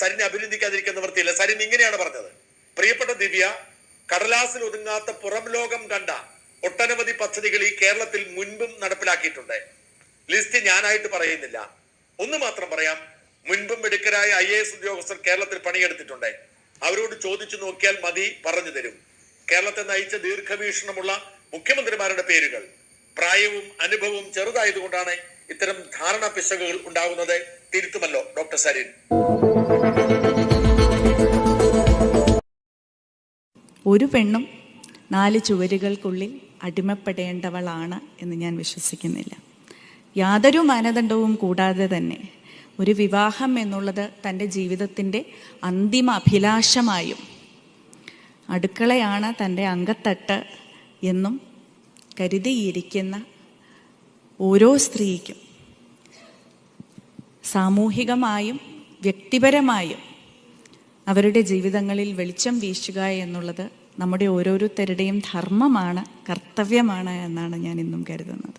സരിനെ അഭിനന്ദിക്കാതിരിക്കുന്ന വൃത്തിയില്ല സരിൻ ഇങ്ങനെയാണ് പറഞ്ഞത്. പ്രിയപ്പെട്ട ദിവ്യ കടലാസിൽ ഒതുങ്ങാത്ത പുറം ലോകം കണ്ട ഒട്ടനവധി പദ്ധതികൾ ഈ കേരളത്തിൽ മുൻപും നടപ്പിലാക്കിയിട്ടുണ്ട്. ലിസ്റ്റ് ഞാനായിട്ട് പറയുന്നില്ല. ഒന്ന് മാത്രം പറയാം. മുൻപും മിടുക്കരായ ഐ എ എസ് ഉദ്യോഗസ്ഥർ കേരളത്തിൽ പണിയെടുത്തിട്ടുണ്ട്. അവരോട് ചോദിച്ചു നോക്കിയാൽ മതി പറഞ്ഞു തരും. കേരളത്തെ നയിച്ച ദീർഘവീക്ഷണമുള്ള മുഖ്യമന്ത്രിമാരുടെ പേരുകൾ പ്രായവും അനുഭവവും ചെറുതായതുകൊണ്ടാണ് ഇത്തരം ധാരണ പിശകുകൾ ഉണ്ടാകുന്നത് തിരുത്തുമല്ലോ ഡോക്ടർ സരീൻ. ഒരു പെണ്ണും നാല് ചുവരുകൾക്കുള്ളിൽ അടിമപ്പെടേണ്ടവളാണ് എന്ന് ഞാൻ വിശ്വസിക്കുന്നില്ല. യാതൊരു മാനദണ്ഡവും കൂടാതെ തന്നെ ഒരു വിവാഹം എന്നുള്ളത് തന്റെ ജീവിതത്തിന്റെ അന്തിമ അഭിലാഷമായും അടുക്കളയാണ് തന്റെ അങ്കത്തട്ട് എന്നും കരുതിയിരിക്കുന്ന ഓരോ സ്ത്രീക്കും സാമൂഹികമായും വ്യക്തിപരമായും അവരുടെ ജീവിതങ്ങളിൽ വെളിച്ചം വീശുക എന്നുള്ളത് നമ്മുടെ ഓരോരുത്തരുടെയും ധർമ്മമാണ് കർത്തവ്യമാണ് എന്നാണ് ഞാൻ ഇന്നും കരുതുന്നത്.